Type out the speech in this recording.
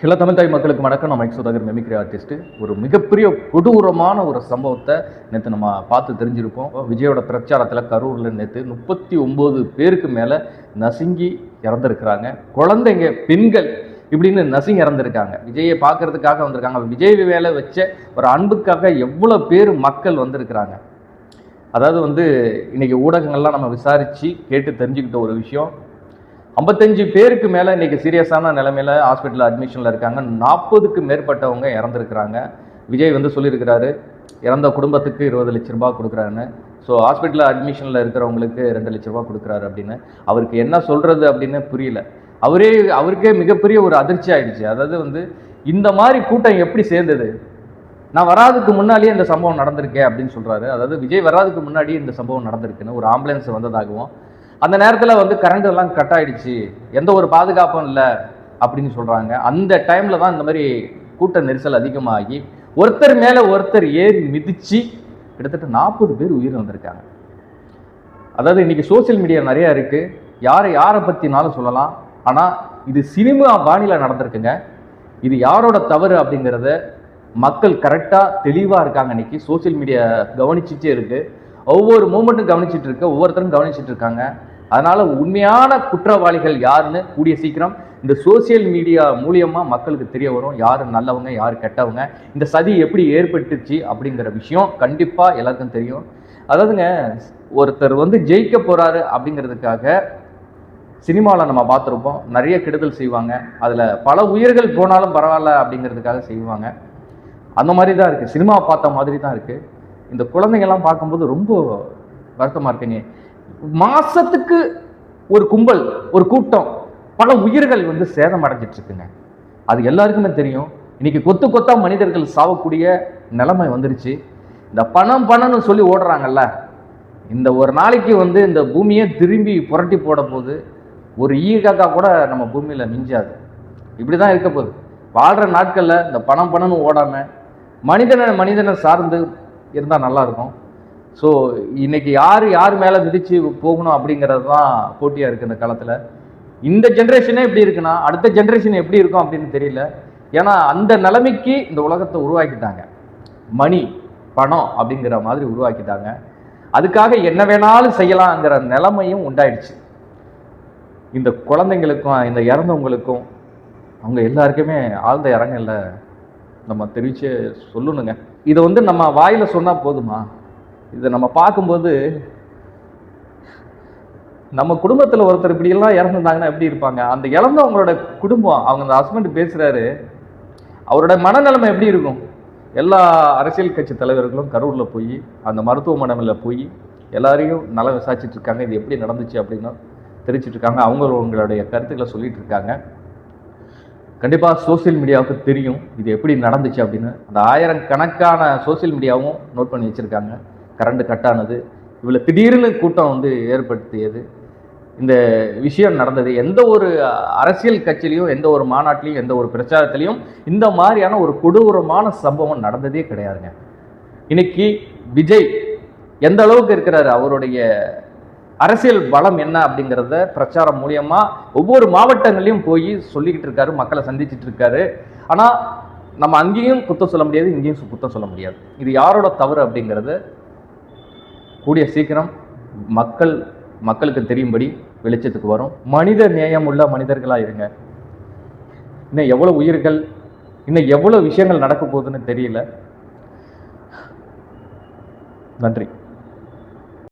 சில தமிழ் தாய் மக்களுக்கு வணக்கம். நம்ம மைக் சுதாகர் மெமிக்ரி ஆர்டிஸ்ட் ஒரு மிகப்பெரிய கொடூரமான ஒரு சம்பவத்தை நேற்று நம்ம பார்த்து தெரிஞ்சிருப்போம். விஜயோட பிரச்சாரத்தில் கரூரில் நேற்று முப்பத்தி ஒம்பது பேருக்கு மேலே நசுங்கி இறந்துருக்கிறாங்க. குழந்தைங்க பெண்கள் இப்படின்னு நசுங்கி இறந்துருக்காங்க. விஜயை பார்க்கறதுக்காக வந்திருக்காங்க. விஜய் வேலை வச்ச ஒரு அன்புக்காக எவ்வளோ பேர் மக்கள் வந்திருக்கிறாங்க? அதாவது வந்து இன்றைக்கி ஊடகங்கள்லாம் நம்ம விசாரித்து கேட்டு தெரிஞ்சுக்கிட்ட ஒரு விஷயம். ஐம்பத்தஞ்சு பேருக்கு மேலே இன்றைக்கி சீரியஸான நிலைமையில் ஹாஸ்பிட்டலில் அட்மிஷனில் இருக்காங்க. நாற்பதுக்கு மேற்பட்டவங்க இறந்துருக்குறாங்க. விஜய் வந்து சொல்லியிருக்கிறாரு இறந்த குடும்பத்துக்கு இருபது லட்ச ரூபாய் கொடுக்குறாருன்னு. ஸோ ஹாஸ்பிட்டலில் அட்மிஷனில் இருக்கிறவங்களுக்கு ரெண்டு லட்ச ரூபா கொடுக்குறாரு அப்படின்னு. அவருக்கு என்ன சொல்கிறது அப்படின்னு புரியல. அவரே அவருக்கே மிகப்பெரிய ஒரு அதிர்ச்சி ஆயிடுச்சு. அதாவது வந்து இந்த மாதிரி கூட்டம் எப்படி சேர்ந்தது? நான் வராதுக்கு முன்னாடியே இந்த சம்பவம் நடந்திருக்கே அப்படின்னு சொல்கிறாரு அதாவது விஜய் வராதுக்கு முன்னாடியே இந்த சம்பவம் நடந்திருக்குன்னு ஒரு ஆம்புலன்ஸ் வந்ததாகவும் அந்த நேரத்தில் வந்து கரண்ட் எல்லாம் கட் ஆயிடுச்சு. எந்த ஒரு பாதுகாப்பும் இல்லை அப்படின்னு சொல்கிறாங்க அந்த டைமில் தான் இந்த மாதிரி கூட்ட நெரிசல் அதிகமாகி ஒருத்தர் மேலே ஒருத்தர் ஏறி மிதித்து கிட்டத்தட்ட நாற்பது பேர் உயிர் வந்திருக்காங்க அதாவது இன்னைக்கு சோஷியல் மீடியா நிறையா இருக்குது யாரை யாரை பற்றினாலும் சொல்லலாம். ஆனால் இது சினிமா பாணியில் நடந்திருக்குங்க. இது யாரோட தவறு அப்படிங்கிறத மக்கள் கரெக்டாக தெளிவாக இருக்காங்க இன்னைக்கு. சோஷியல் மீடியா கவனிச்சிட்டே இருக்குது ஒவ்வொரு மூமெண்ட்டும் கவனிச்சிட்டு இருக்கு. ஒவ்வொருத்தரும் கவனிச்சிட்டு இருக்காங்க. அதனால உண்மையான குற்றவாளிகள் யாருன்னு கூடிய சீக்கிரம் இந்த சோஷியல் மீடியா மூலியமா மக்களுக்கு தெரிய வரும். யார் நல்லவங்க யார் கெட்டவங்க இந்த சதி எப்படி ஏற்பட்டுச்சு அப்படிங்கிற விஷயம் கண்டிப்பா எல்லாருக்கும் தெரியும். அதாவதுங்க ஒருத்தர் வந்து ஜெயிக்க போறாரு அப்படிங்கிறதுக்காக சினிமாவில் நம்ம பார்த்துருப்போம். நிறைய கெடுதல் செய்வாங்க. அதில் பல உயிர்கள் போனாலும் பரவாயில்ல அப்படிங்கிறதுக்காக செய்வாங்க. அந்த மாதிரி தான் இருக்குது சினிமா பார்த்த மாதிரி தான் இருக்குது இந்த குழந்தைங்கள்லாம் பார்க்கும்போது ரொம்ப வருத்தமாக இருக்குங்க. மாசத்துக்கு ஒரு கும்பல் ஒரு கூட்டம் பல உயிர்கள் வந்து சேதம் அடைஞ்சிட்டு இருக்குங்க அது எல்லாருக்குமே தெரியும். இன்னைக்கு கொத்து கொத்தா மனிதர்கள் சாவக்கூடிய நிலைமை வந்துருச்சு. இந்த பணம் பணம்னு சொல்லி ஓடுறாங்கல்ல இந்த ஒரு நாளைக்கு வந்து இந்த பூமியை திரும்பி புரட்டி போட போது ஒரு ஈகாக்கா கூட நம்ம பூமியில் மிஞ்சாது. இப்படி தான் இருக்க போகுது. வாழ்கிற நாட்களில் இந்த பணம் பணம்னு ஓடாமல் மனிதனை மனிதனை சார்ந்து இருந்தால் நல்லாயிருக்கும் ஸோ இன்னைக்கு யார் யார் மேலே மிதிச்சு போகணும் அப்படிங்கிறது தான் போட்டியாக இருக்குது இந்த காலத்தில். இந்த ஜென்ரேஷனே எப்படி இருக்குன்னா அடுத்த ஜென்ரேஷன் எப்படி இருக்கும் அப்படின்னு தெரியல. ஏன்னா அந்த நிலைமைக்கு இந்த உலகத்தை உருவாக்கிட்டாங்க. மணி பணம் அப்படிங்கிற மாதிரி உருவாக்கிட்டாங்க. அதுக்காக என்ன வேணாலும் செய்யலாங்கிற நிலைமையும் உண்டாயிடுச்சு. இந்த குழந்தைங்களுக்கும் இந்த இறந்தவங்களுக்கும் அவங்க எல்லாருக்குமே ஆழ்ந்த இறங்கல நம்ம தெரிவிச்சு சொல்லணுங்க. இதை வந்து நம்ம வாயில் சொன்னால் போதுமா? இதை நம்ம பார்க்கும்போது நம்ம குடும்பத்தில் ஒருத்தர் இப்படியெல்லாம் இறந்துருந்தாங்கன்னா எப்படி இருப்பாங்க? அந்த இறந்தவங்களோட குடும்பம் அவங்க அந்த ஹஸ்பண்ட் பேசுகிறாரு அவரோட மனநிலைமை எப்படி இருக்கும்? எல்லா அரசியல் கட்சி தலைவர்களும் கரூரில் போய் அந்த மருத்துவமனையில் போய் எல்லாரையும் நல்லா விசாரிச்சுட்டு இருக்காங்க. இது எப்படி நடந்துச்சு அப்படின்னு தெரிவிச்சிட்டு இருக்காங்க. அவங்க அவங்களுடைய கருத்துக்களை சொல்லிட்டு இருக்காங்க. கண்டிப்பாக சோஷியல் மீடியாவுக்கு தெரியும் இது எப்படி நடந்துச்சு அப்படின்னு. அந்த ஆயிரம் கணக்கான சோஷியல் மீடியாவும் நோட் பண்ணி வச்சுருக்காங்க. கரண்ட் கட் ஆனது. இவ்வளோ திடீர்னு கூட்டம் வந்து ஏற்படுத்தியது. இந்த விஷயம் நடந்தது. எந்த ஒரு அரசியல் கட்சியிலையும் எந்த ஒரு மாநாட்டிலையும் எந்த ஒரு பிரச்சாரத்திலையும் இந்த மாதிரியான ஒரு கொடூரமான சம்பவம் நடந்ததே கிடையாதுங்க. இன்னைக்கு விஜய் எந்த அளவுக்கு இருக்கிறாரு? அவருடைய அரசியல் பலம் என்ன அப்படிங்கிறத பிரச்சாரம் மூலியமா ஒவ்வொரு மாவட்டங்களையும் போய் சொல்லிக்கிட்டு இருக்காரு மக்களை சந்திச்சுட்டு இருக்காரு. ஆனால் நம்ம அங்கேயும் குத்தம் சொல்ல முடியாது இங்கேயும் குத்தம் சொல்ல முடியாது. இது யாரோட தவறு அப்படிங்கிறது கூடிய சீக்கிரம் மக்கள் மக்களுக்கு தெரியும்படி வெளிச்சத்துக்கு வரும். மனித நேயம் உள்ள மனிதர்களாக இருங்க. இன்னும் எவ்வளோ உயிர்கள் இன்னும் எவ்வளோ விஷயங்கள் நடக்க போகுதுன்னு தெரியல. நன்றி.